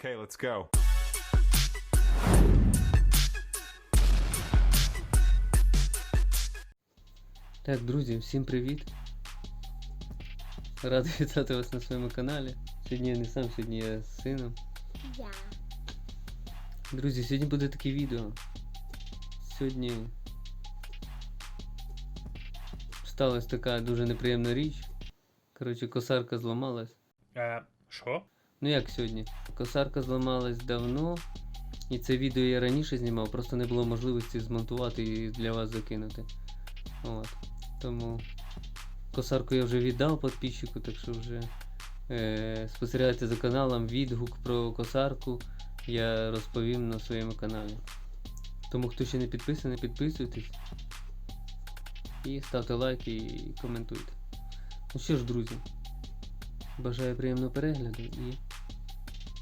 Okay, let's go. Так, друзі, всім привіт. Радий вітати вас на своєму каналі. Сьогодні я не сам, сьогодні я з сином. Я. Друзі, сьогодні буде таке відео. Сьогодні сталася така дуже неприємна річ. Коротше, косарка зламалась. Е, що? Ну як сьогодні? Косарка зламалась давно. І це відео я раніше знімав, просто не було можливості змонтувати і для вас закинути. От. Тому косарку я вже віддав підписчику, так що вже е, спостерігайте за каналом відгук про косарку я розповім на своєму каналі. Тому хто ще не підписаний, підписуйтесь. І ставте лайки і коментуйте. Ну що ж, друзі, бажаю приємного перегляду і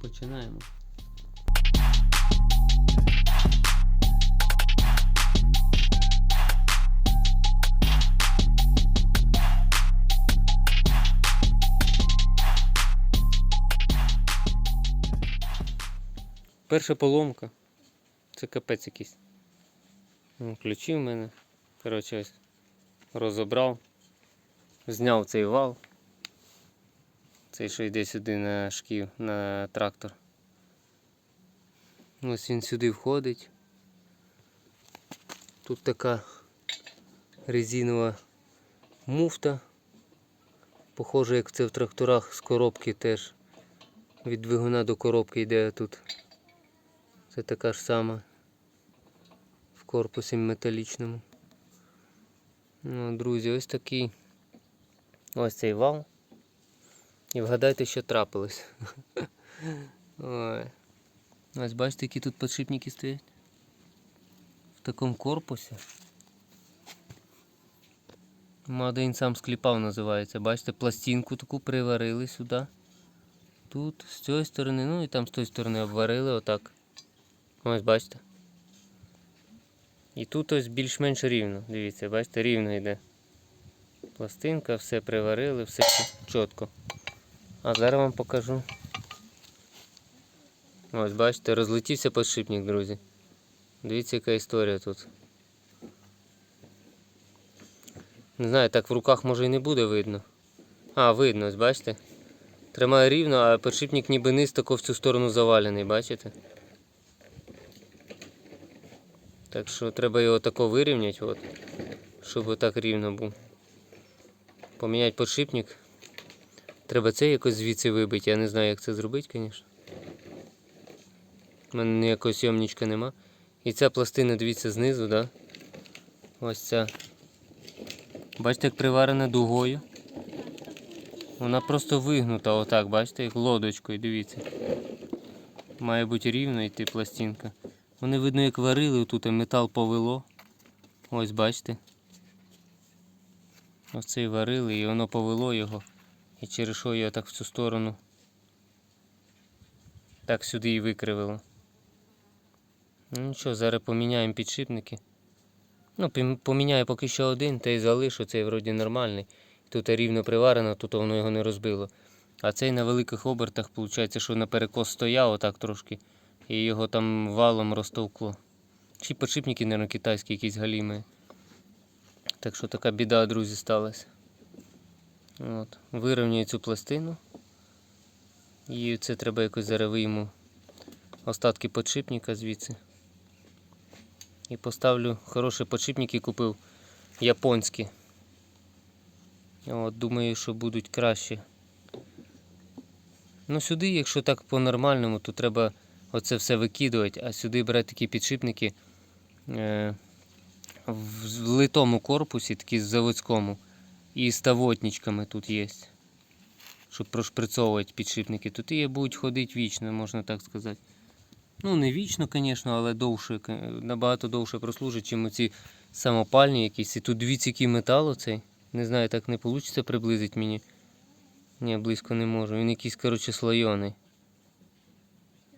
починаємо. Перша поломка. Це капець якийсь. Ну, Ключі в мене. Коротше, ось розібрав. Зняв цей вал. Цей, що йде сюди на шків, на трактор. Ось він сюди входить. Тут така резинова муфта. Похоже, як це в тракторах з коробки теж. Від двигуна до коробки йде тут. Це така ж сама в корпусі металічному. Ну, друзі, ось такий ось цей вал. І вгадайте, що трапилось. Ой. Ось бачите, які тут подшипники стоять. В такому корпусі. Мадейн сам скліпав називається. Бачите, пластинку таку приварили сюди. Тут, з цієї сторони, ну і там з тої сторони обварили отак. Ось бачите. І тут ось більш-менш рівно. Дивіться, бачите, рівно йде. Пластинка, все приварили, все чітко. А зараз вам покажу. Ось бачите, розлетівся подшипник, друзі. Дивіться, яка історія тут. Не знаю, так в руках може і не буде видно. А, видно, ось бачите? Тримає рівно, а подшипник ніби низ тако в цю сторону завалений, бачите? Так що треба його тако вирівняти, от, щоб отак рівно був. Поміняти подшипник. Треба це якось звідси вибити. Я не знаю, як це зробити, звісно. У мене ніякого сйомничка нема. І ця пластина, дивіться, знизу, да? Ось ця. Бачите, як приварена дугою. Вона просто вигнута отак, бачите, як лодочкою, дивіться. Має бути рівно йти пластинка. Вони видно, як варили, тут метал повело. Ось бачите. Ось цей варили і воно повело його. І через що його так в цю сторону. Так сюди і викривило. Ну нічого, зараз поміняємо підшипники. Ну, поміняю поки що один, та й залишу, цей вроді нормальний. Тут рівно приварено, тут воно його не розбило. А цей на великих обертах, виходить, що на перекос стояв отак трошки. І його там валом розтовкло. Чи подшипники, мабуть, китайські якісь галіми. Так що така біда, друзі, сталася. От. Вирівнюю цю пластину. І це треба якось зараз вийму остатки подшипника звідси. І поставлю хороші подшипники купив японські. От, думаю, що будуть краще. Ну сюди, якщо так по-нормальному, то треба оце все викидувати, а сюди брати такі підшипники е, в литому корпусі, такі заводському, і з тавотничками тут є. Щоб прошприцовувати підшипники. Тут і будуть ходити вічно, можна так сказати. Ну, не вічно, звісно, але довше, набагато довше прослужить, чим оці самопальні якісь. І тут дивіться, який метал оцей. Не знаю, так не вийде приблизити мені. Ні, близько не можу. Він якийсь, коротше, слойоний.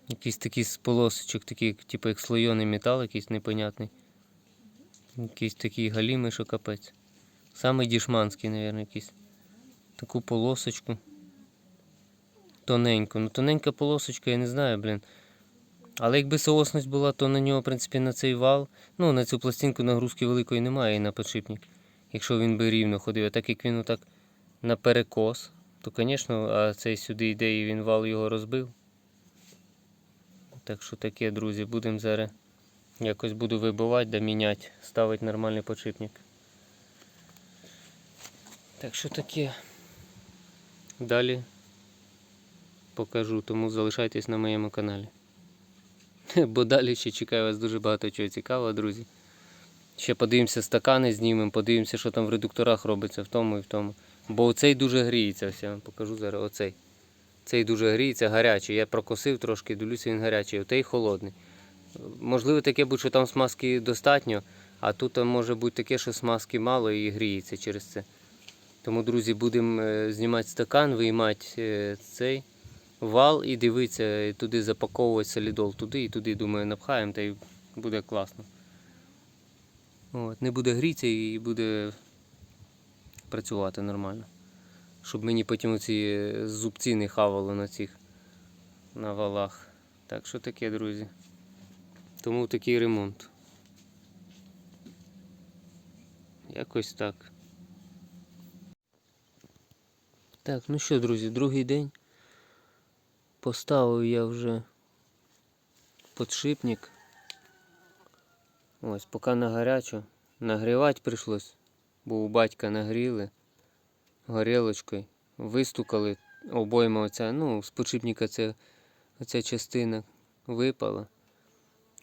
Якийсь такий з полосочок, такий, типу як слойоний метал, якийсь непонятний. Якийсь такий галімий, що капець. Саме дішманський, мабуть, якийсь. Таку полосочку. тоненько. Ну тоненька полосочка, я не знаю, блін. Але якби соосність була, то на нього, в принципі, на цей вал, ну, на цю пластинку нагрузки великої немає і на підшипник. Якщо він би рівно ходив, а так як він отак на перекос, то, звісно, а цей сюди йде і він вал його розбив. Так що таке, друзі, будемо зараз якось буду вибивати да міняти, ставити нормальний подшипник. Так що таке. Далі покажу, тому залишайтесь на моєму каналі. Бо далі ще чекаю вас дуже багато чого цікавого, друзі. Ще подивимося стакани, знімемо, подивимося, що там в редукторах робиться в тому і в тому. Бо оцей дуже гріється, ось я вам покажу зараз оцей. Цей дуже гріється, гарячий. Я прокосив трошки, дивлюся, він гарячий, отей холодний. Можливо, таке буде, що там смазки достатньо, а тут може бути таке, що смазки мало і гріється через це. Тому, друзі, будемо е, знімати стакан, виймати е, цей вал і дивитися, і туди запаковувати солідол туди і туди, думаю, напхаємо, та й буде класно. От, не буде грітися і буде працювати нормально. Щоб мені потім оці е, зубці не хавало на цих на валах. Так що таке, друзі. Тому такий ремонт. Якось так. Так, ну що, друзі, другий день. Поставив я вже подшипник. Ось, поки на гарячу. Нагрівати прийшлось, бо у батька нагріли горілочкою. Вистукали обойма оця, ну, з подшипника ця, оця частина випала.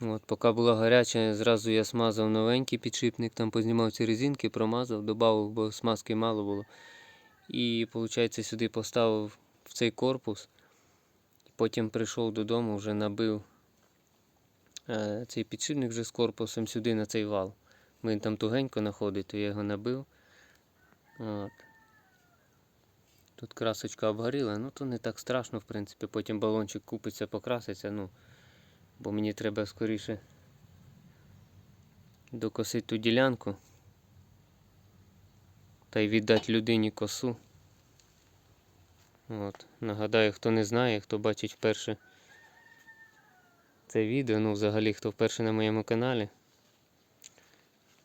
От, поки була гаряча, зразу я смазав новенький підшипник, там познімав ці резинки, промазав, додав, бо смазки мало було. І, виходить, сюди поставив в цей корпус. Потім прийшов додому, вже набив е, цей підшипник вже з корпусом сюди на цей вал. Він там тугенько знаходить, то я його набив. От. Тут красочка обгоріла, ну то не так страшно, в принципі. Потім балончик купиться, покраситься, ну, бо мені треба скоріше докосити ту ділянку та й віддати людині косу. От. Нагадаю, хто не знає, хто бачить вперше це відео, ну взагалі хто вперше на моєму каналі,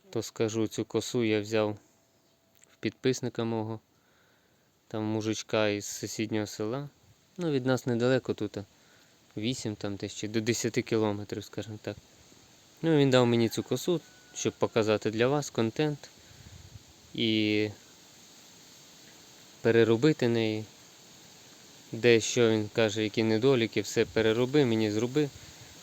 то скажу, цю косу я взяв в підписника мого, там мужичка із сусіднього села. Ну, від нас недалеко тут 8 там десь чи до 10 кілометрів, скажімо так. Ну, він дав мені цю косу, щоб показати для вас контент і переробити неї. Де що він каже, які недоліки, все перероби, мені зроби,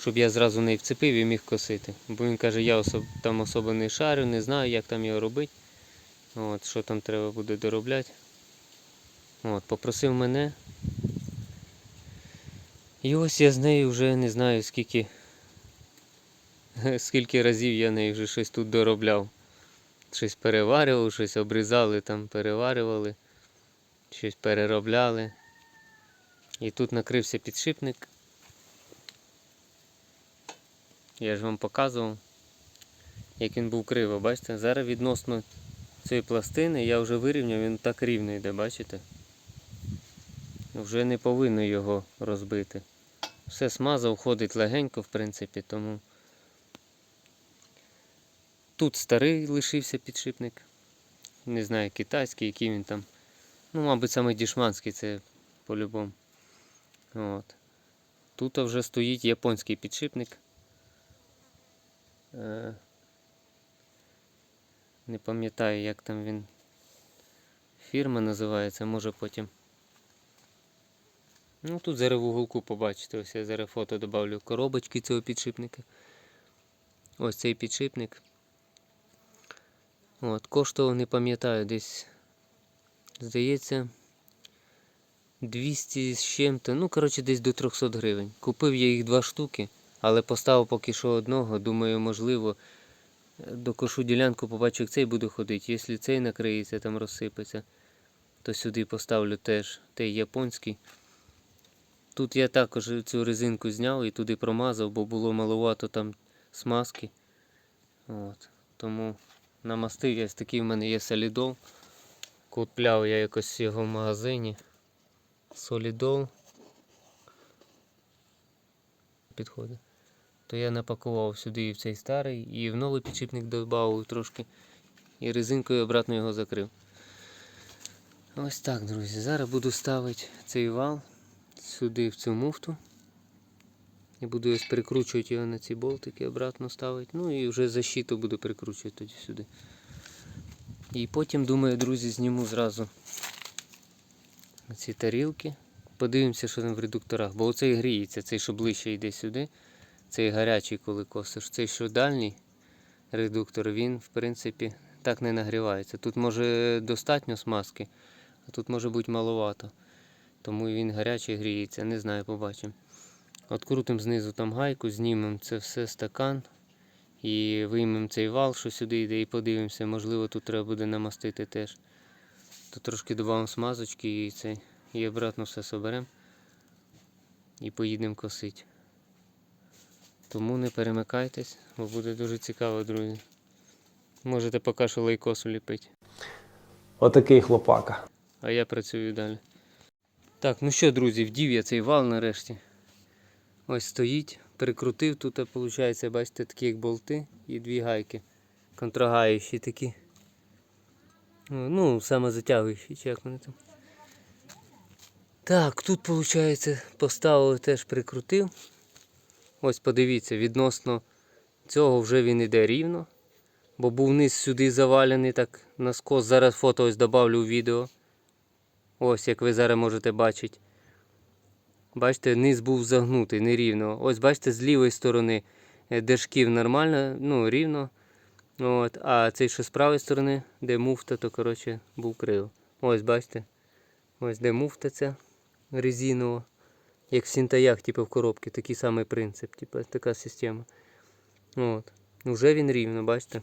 щоб я зразу не вцепив і міг косити. Бо він каже, я особ, там особо не шарю, не знаю, як там його робити. От, Що там треба буде доробляти. От, Попросив мене. І ось я з нею вже не знаю скільки скільки разів я нею вже щось тут доробляв. Щось переварював, щось обрізали, там переварювали, щось переробляли. І тут накрився підшипник. Я ж вам показував, як він був криво, бачите? Зараз відносно цієї пластини я вже вирівняв, він так рівно йде, бачите? Вже не повинно його розбити. Все смазав, ходить легенько, в принципі, тому тут старий лишився підшипник. Не знаю, китайський, який він там. Ну, мабуть, саме дішманський це по-любому. От. Тут вже стоїть японський підшипник. Е, Не пам'ятаю, як там він фірма називається, може потім. Ну тут зараз в уголку побачите, ось я зараз фото додавлю коробочки цього підшипника. Ось цей підшипник. От, коштував, не пам'ятаю, десь, здається, 200 з чим-то, ну, коротше, десь до 300 гривень. Купив я їх два штуки, але поставив поки що одного. Думаю, можливо, докошу ділянку, побачу, як цей буде ходити. Якщо цей накриється, там розсипеться, то сюди поставлю теж той японський. Тут я також цю резинку зняв і туди промазав, бо було маловато там смазки. От. Тому намастив. Ось такий в мене є солідол. Купляв я якось його в магазині. Солідол. Підходить. То я напакував сюди і в цей старий, і в новий підшипник додав трошки, і резинкою обратно його закрив. Ось так, друзі. Зараз буду ставити цей вал сюди в цю муфту. І буду ось прикручувати його на ці болтики, обратно ставити. Ну і вже защиту буду прикручувати тоді сюди. І потім, думаю, друзі, зніму зразу ці тарілки. Подивимося, що там в редукторах. Бо оцей гріється, цей, що ближче йде сюди. Цей гарячий, коли косиш. Цей, що дальній редуктор, він, в принципі, так не нагрівається. Тут може достатньо смазки, а тут може бути маловато. Тому він гарячий гріється, не знаю, побачимо. Открутимо знизу там гайку, знімемо це все стакан і виймемо цей вал, що сюди йде, і подивимося. Можливо, тут треба буде намастити теж. Тут трошки додамо смазочки і цей. І обратно все соберемо. І поїдемо косити. Тому не перемикайтесь, бо буде дуже цікаво, друзі. Можете поки що лайкосу ліпити. Отакий хлопака. А я працюю далі. Так, ну що, друзі, вдів я цей вал нарешті. Ось стоїть, прикрутив тут, виходить, бачите, такі як болти і дві гайки. Контрагаючі такі. Ну, саме затягуючі, чи як вони там. Так, тут, виходить, поставив теж прикрутив. Ось подивіться, відносно цього вже він іде рівно. Бо був низ сюди завалений так на скос. Зараз фото ось добавлю у відео. Ось як ви зараз можете бачити. Бачите, низ був загнутий, нерівно. Ось бачите, з лівої сторони е, де шків нормально, ну, рівно. От, а цей, що з правої сторони, де муфта, то коротше був криво. Ось бачите. Ось де муфта ця резинова. Як в сінтаях, типу в коробці, такий самий принцип, типу, така система. От. Уже він рівно, бачите.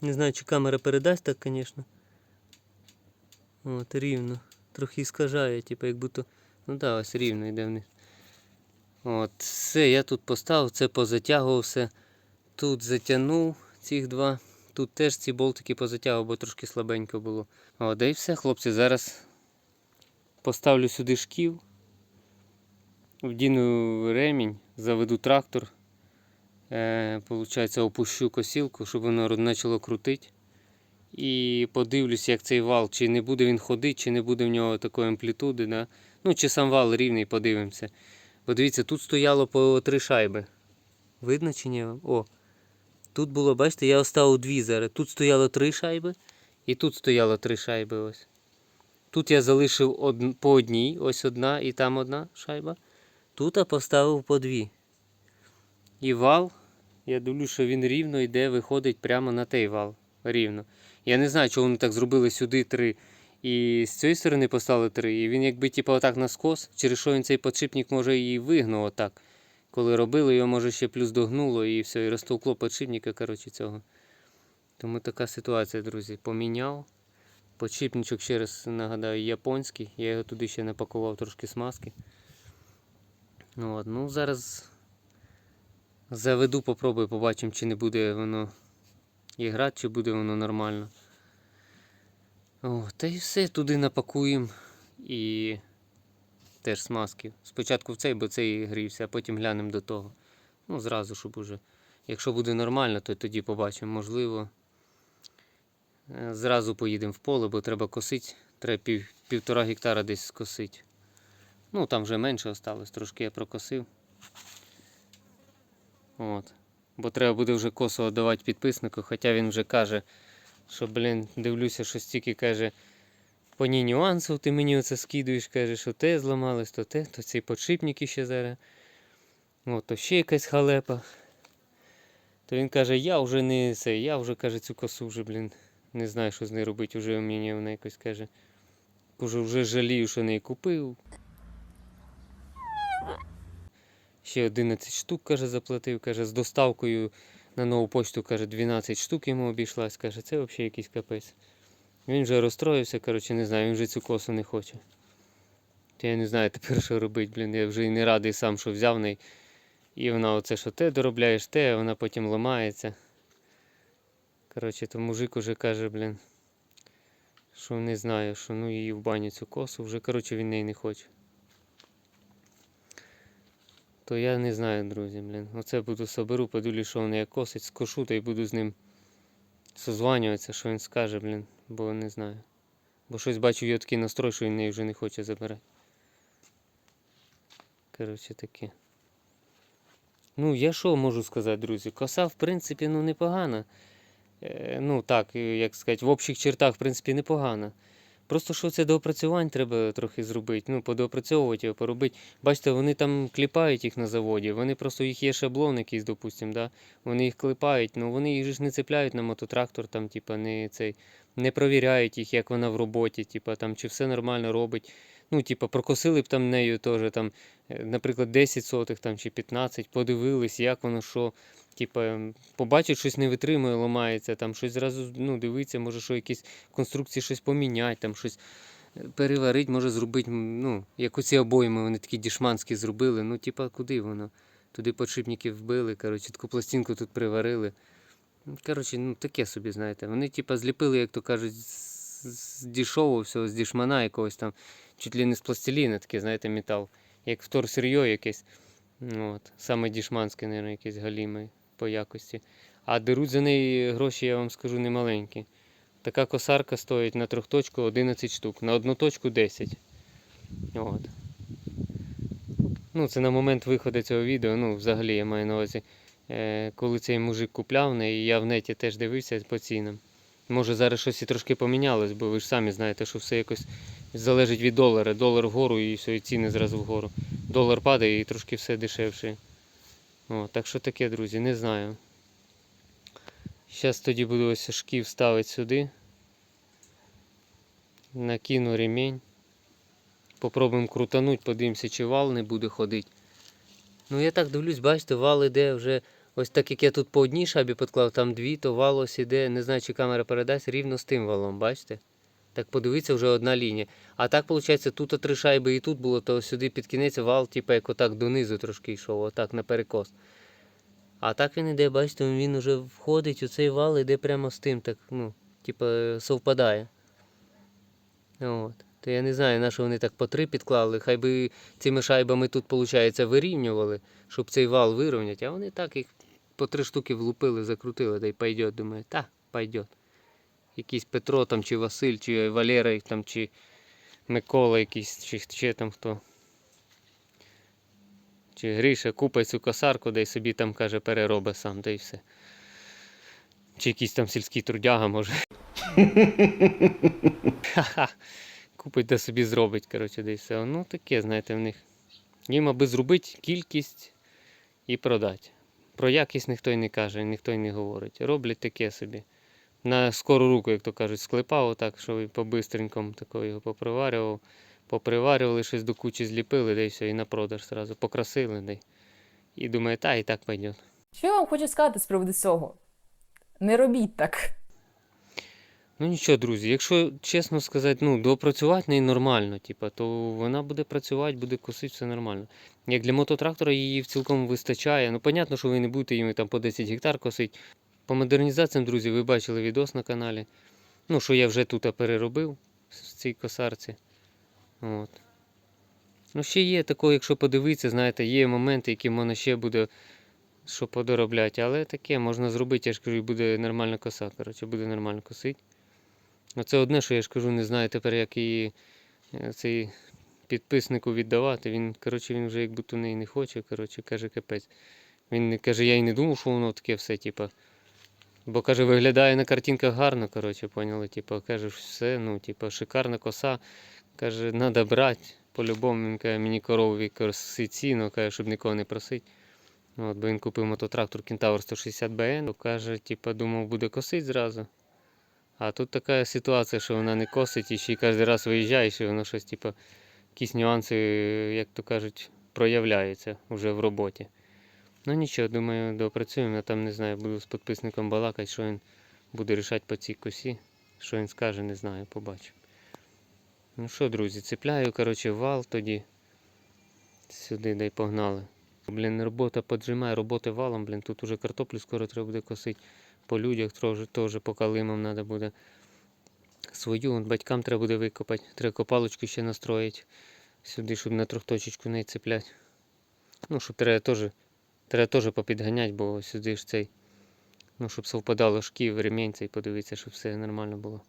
Не знаю, чи камера передасть так, звісно. От, рівно. Трохи скажає, типу, як будто. Ну так, ось рівно йде вниз. От, все, я тут поставив, це позатягував все. Тут затягнув цих два. Тут теж ці болтики позатягував, бо трошки слабенько було. О, да і все, хлопці, зараз поставлю сюди шків. Вдіну ремінь, заведу трактор. Е, Получається, опущу косілку, щоб воно почало крутити. І подивлюсь, як цей вал, чи не буде він ходити, чи не буде в нього такої амплітуди. Да? Ну, чи сам вал рівний, подивимося. Бо тут стояло по три шайби. Видно чи ні? О. Тут було, бачите, я оставив дві зараз. Тут стояло три шайби, і тут стояло три шайби. ось. Тут я залишив од... по одній, ось одна і там одна шайба. Тут я поставив по дві. І вал, я дивлюсь, що він рівно йде, виходить прямо на той вал. Рівно. Я не знаю, чого вони так зробили сюди три. І з цієї сторони поставили три. І він якби типу, отак на скос, через що він цей подшипник може і вигнув отак. Коли робили, його може ще плюс догнуло і все, і розтовкло подшипника, коротше, цього. Тому така ситуація, друзі. Поміняв. Подшипничок, ще раз нагадаю, японський. Я його туди ще напакував трошки смазки. Ну, от, ну зараз заведу, попробую, побачимо, чи не буде воно і грати, чи буде воно нормально. О, та і все, туди напакуємо і теж смазки. Спочатку в цей, бо цей грівся, а потім глянемо до того. Ну, зразу, щоб уже. Якщо буде нормально, то тоді побачимо. Можливо. е, Зразу поїдемо в поле, бо треба косити. Треба пів, півтора гектара десь скосити. Ну, там вже менше осталось, трошки я прокосив. От. Бо треба буде вже косо давати підписнику, хоча він вже каже, що, блін, дивлюся, що стільки каже, по ній нюансів ти мені оце скидуєш, каже, що те зламалось, то те, то цей подшипник ще зараз. От, то ще якась халепа. То він каже, я вже не це, я вже каже, цю косу вже, блін, не знаю, що з нею робити, вже мені вона якось каже. Уже вже жалію, що неї купив. Ще 11 штук, каже, заплатив, каже, з доставкою на нову почту, каже, 12 штук йому обійшлась, каже, це взагалі якийсь капець. Він вже розстроївся, коротше, не знаю, він вже цю косу не хоче. То я не знаю тепер, що робити, блін. Я вже і не радий сам, що взяв неї. І вона оце, що те доробляєш, те, а вона потім ламається. Коротше, то мужик уже каже, блін, Що не знаю, що ну її в баню цю косу, вже коротше він неї не хоче. То я не знаю, друзі, блін. Оце буду соберу, подивлюсь, що він як косить, скошу, та й буду з ним созванюватися, що він скаже, блін, бо не знаю. Бо щось бачу, його такий настрой, що він вже не хоче забирати. Коротше таке. Ну, я що можу сказати, друзі? Коса, в принципі, ну непогана. Е, ну так, як сказати, в общих чертах, в принципі, непогана. Просто що це доопрацювань треба трохи зробити, ну, подоопрацьовувати його, поробити. Бачите, вони там кліпають їх на заводі, вони просто їх є шаблон якийсь, допустим, да? вони їх кліпають, ну вони їх ж не цепляють на мототрактор, там, типа, не, цей, не провіряють їх, як вона в роботі, типа, там, чи все нормально робить. Ну, типа, прокосили б там нею теж, там, е, наприклад, 10 сотих там, чи 15, подивились, як воно що. Типа, побачить, щось не витримує, ламається, там щось зразу ну, дивиться, може, що якісь конструкції щось поміняти, там щось е, переварить, може зробити, ну, як оці обойми, вони такі дішманські зробили. Ну, типа, куди воно? Туди подшипники вбили, коротше, таку пластинку тут приварили. Коротше, ну таке собі, знаєте. Вони, типа, зліпили, як то кажуть, з, дішового всього, з дішмана якогось там, чуть ли не з пластиліна, таке, знаєте, метал. Як вторсир'йо якесь. Ну, От. Саме дішманське, мабуть, якесь галіме по якості. А деруть за неї гроші, я вам скажу, немаленькі. Така косарка стоїть на трьохточку 11 штук, на одну точку 10. От. Ну, це на момент виходу цього відео, ну, взагалі я маю на увазі, е, коли цей мужик купляв неї, я в неті теж дивився по цінам. Може зараз щось і трошки помінялось, бо ви ж самі знаєте, що все якось залежить від долара. Долар вгору і все, і ціни зразу вгору. Долар падає і трошки все дешевше. О, так що таке, друзі, не знаю. Зараз тоді буду ось шків ставити сюди. Накину ремінь. Попробуємо крутануть, подивимося, чи вал не буде ходити. Ну я так дивлюсь, бачите, вал іде вже. Ось так як я тут по одній шабі підклав, там дві, то вал ось іде, не знаю, чи камера передасть, рівно з тим валом, бачите? Так подивіться, вже одна лінія. А так, виходить, тут три шайби і тут було, то сюди під кінець вал, типу, як отак донизу трошки йшов, отак на перекос. А так він іде, бачите, він вже входить, у цей вал іде прямо з тим, так, ну, типу, совпадає. От. То я не знаю, на що вони так по три підклали. Хай би цими шайбами тут, виходить, вирівнювали, щоб цей вал вирівняти, а вони так їх по три штуки влупили, закрутили, да й пойдет. Думаю, та, пойдет. Якийсь Петро там, чи Василь, чи Валера там, чи Микола якийсь, чи ще там хто. Чи Гріша купить цю косарку, да й собі там, каже, переробить сам, да й все. Чи якийсь там сільський трудяга може. Купить да собі зробить, коротше, да й все. Ну таке, знаєте, в них. Їм аби зробити кількість і продати. Про якість ніхто й не каже, ніхто й не говорить. Роблять таке собі. На скору руку, як то кажуть, склепав отак, що по-бистренькому його поприварював, поприварювали, щось до кучі зліпили, да і все, і на продаж зразу покрасили, да. І думає, та і так пойде. Що я вам хочу сказати з приводу цього? Не робіть так. Ну нічого, друзі, якщо чесно сказати, ну, доопрацювати неї нормально, типа, то вона буде працювати, буде косити, все нормально. Як для мототрактора її цілком вистачає. Ну, понятно, що ви не будете їм там по 10 гектар косити. По модернізаціям, друзі, ви бачили відос на каналі. Ну, що я вже тут переробив в цій косарці. От. Ну, ще є такого, якщо подивитися, знаєте, є моменти, які можна ще буде що подоробляти, але таке можна зробити, я ж кажу, буде нормальна коса. Коротше, буде нормально косити. Ну, це одне, що я ж кажу, не знаю тепер, як її е, цей підписнику віддавати. Він, коротше, він вже як будто неї не хоче, коротше, каже, капець. Він каже, я і не думав, що воно таке все, типа. Бо каже, виглядає на картинках гарно, коротше, поняли. Типа, каже, все, ну, типа, шикарна коса. Каже, треба брати. По-любому він каже, мені корові ціну, каже, щоб нікого не просити. От, бо він купив мототрактор Кентавр 160 BN, то каже, типа, думав, буде косити зразу. А тут така ситуація, що вона не косить і ще й кожен раз виїжджаєш, і воно щось, типу, якісь нюанси, як то кажуть, проявляються вже в роботі. Ну нічого, думаю, доопрацюємо. Я там не знаю, буду з підписником балакати, що він буде рішати по цій косі. Що він скаже, не знаю, побачимо. Ну що, друзі, цепляю, коротше, вал тоді. Сюди дай погнали. Блін, робота поджимає, роботи валом, блін, тут уже картоплю скоро треба буде косити по людях теж, по калимам треба буде. свою. От батькам треба буде викопати. Треба копалочку ще настроїти сюди, щоб на трьохточечку не цепляти. Ну, щоб треба теж, треба теж попідганяти, бо сюди ж цей. Ну, щоб совпадало шків, ремінь цей подивитися, щоб все нормально було.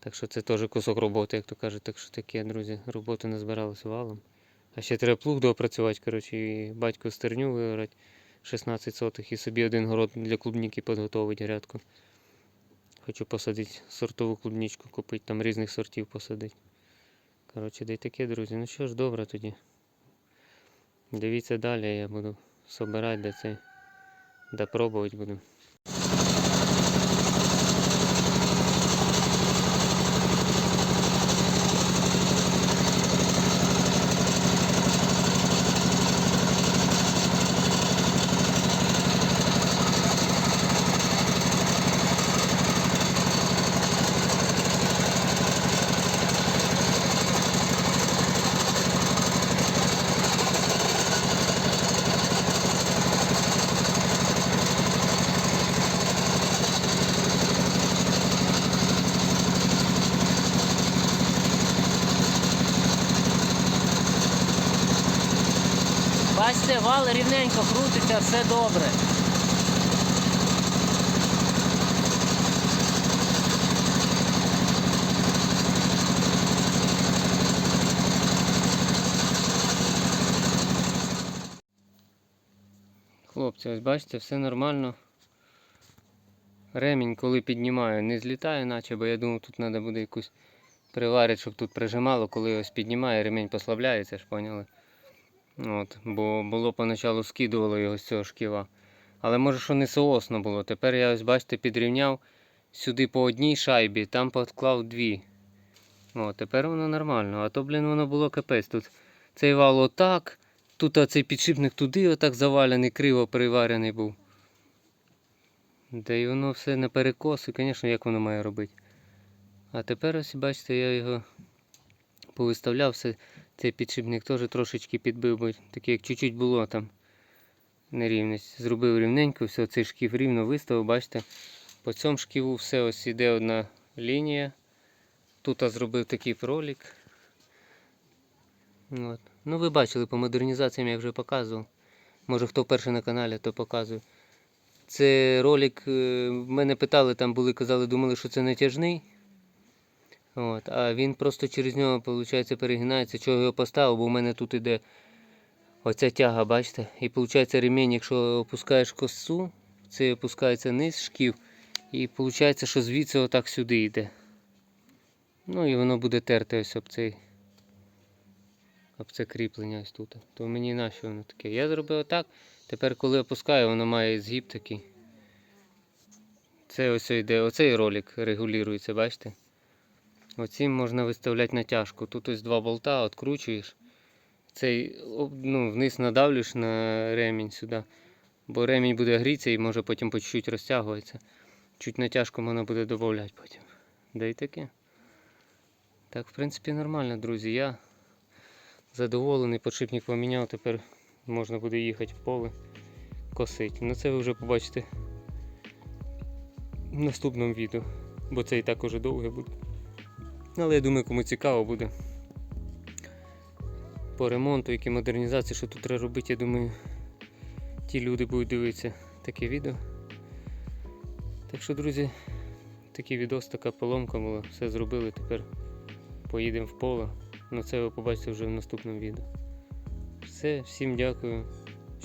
Так що це теж кусок роботи, як то кажуть. Так що таке, друзі, роботи не збиралося валом. А ще треба плуг доопрацювати, коротше, і батько стерню виграти 16 сотих і собі один город для клубніки підготовить грядку. Хочу посадити сортову клубничку, купити, там різних сортів посадити. Коротше, де таке, друзі. Ну що ж, добре тоді. Дивіться далі, я буду собирати де це, Допробувати буду. Бачите, рівненько крутиться, все добре. Хлопці, ось бачите, все нормально. Ремінь, коли піднімаю, не злітає, наче, бо я думав, тут треба буде якусь приварити, щоб тут прижимало, коли ось піднімає, ремінь послабляється, ж поняли? От, бо було поначалу скидувало його з цього шківа. Але може, що не соосно було. Тепер я ось, бачите, підрівняв сюди по одній шайбі, там підклав дві. О, тепер воно нормально. А то, блін, воно було капець. Тут цей вал отак, тут цей підшипник туди отак завалений, криво приварений був. Де й воно все на перекос, і, звісно, як воно має робити. А тепер ось, бачите, я його повиставляв все. Цей підшипник теж трошечки підбив, бо таке як чуть-чуть було там нерівність. Зробив рівненько, все, цей шків рівно виставив, бачите. По цьому шківу все ось іде одна лінія. Тут я зробив такий пролік. От. Ну ви бачили по модернізаціям я вже показував. Може хто вперше на каналі, то показую. Це ролик, е, мене питали, там були, казали, думали, що це натяжний. От, а він просто через нього, виходить, перегинається. Чого його поставив, бо в мене тут іде оця тяга, бачите? І виходить ремінь, якщо опускаєш косу, це опускається низ шків, і виходить, що звідси отак сюди йде. Ну і воно буде терти ось об цей. Об це кріплення ось тут. То мені нащо воно таке? Я зробив отак. Тепер, коли опускаю, воно має згиб такий. Це ось йде, оцей ролик регулюється, бачите? Оцім можна виставляти натяжку. Тут ось два болта, откручуєш. Цей ну, вниз надавлюєш на ремінь сюди. Бо ремінь буде грітися і може потім по чуть-чуть розтягуватися. Чуть натяжку можна буде додати потім. Да і таке. Так, в принципі, нормально, друзі. Я задоволений, подшипник поміняв, тепер можна буде їхати в поле косити. Ну це ви вже побачите в наступному відео, бо це і так уже довге буде. Але я думаю, кому цікаво буде. По ремонту, які модернізації, що тут треба робити, я думаю, ті люди будуть дивитися таке відео. Так що, друзі, такий відос, така поломка була, все зробили, тепер поїдемо в поле. Ну це ви побачите вже в наступному відео. Все, всім дякую,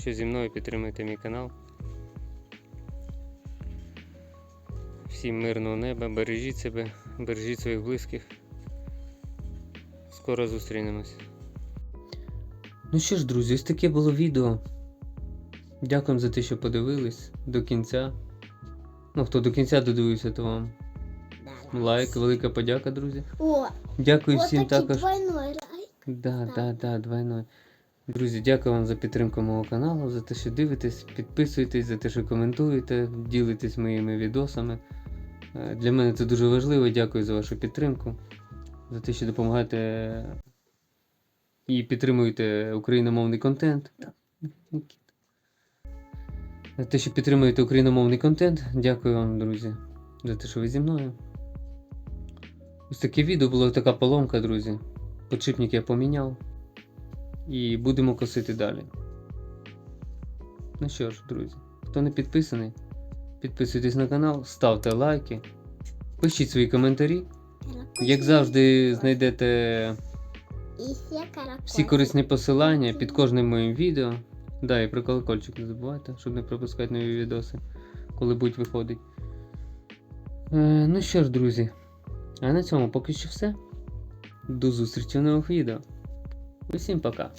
що зі мною підтримуєте мій канал. Всім мирного неба, бережіть себе, бережіть своїх близьких. Скоро зустрінемось. Ну що ж, друзі, ось таке було відео. Дякуємо за те, що подивились до кінця. Ну, хто до кінця додивився, то вам лайк, велика подяка, друзі. О, Дякую всім такий також. двойной рай. Да, да, да, двойной. Друзі, дякую вам за підтримку мого каналу, за те, що дивитесь, підписуєтесь, за те, що коментуєте, ділитесь моїми відосами. Е, Для мене це дуже важливо. Дякую за вашу підтримку, за те, що допомагаєте і підтримуєте україномовний контент. За те, що підтримуєте україномовний контент. Дякую вам, друзі, за те, що ви зі мною. Ось таке відео була така поломка, друзі. Подшипник я поміняв. І будемо косити далі. Ну що ж, друзі, хто не підписаний, підписуйтесь на канал, ставте лайки, пишіть свої коментарі. Як завжди, знайдете всі корисні посилання під кожним моїм відео. Да, і про колокольчик не забувайте, щоб не пропускати нові відоси, коли будь виходить. Е, ну що ж, друзі, а на цьому поки що все. До зустрічі в нових відео. Усім пока.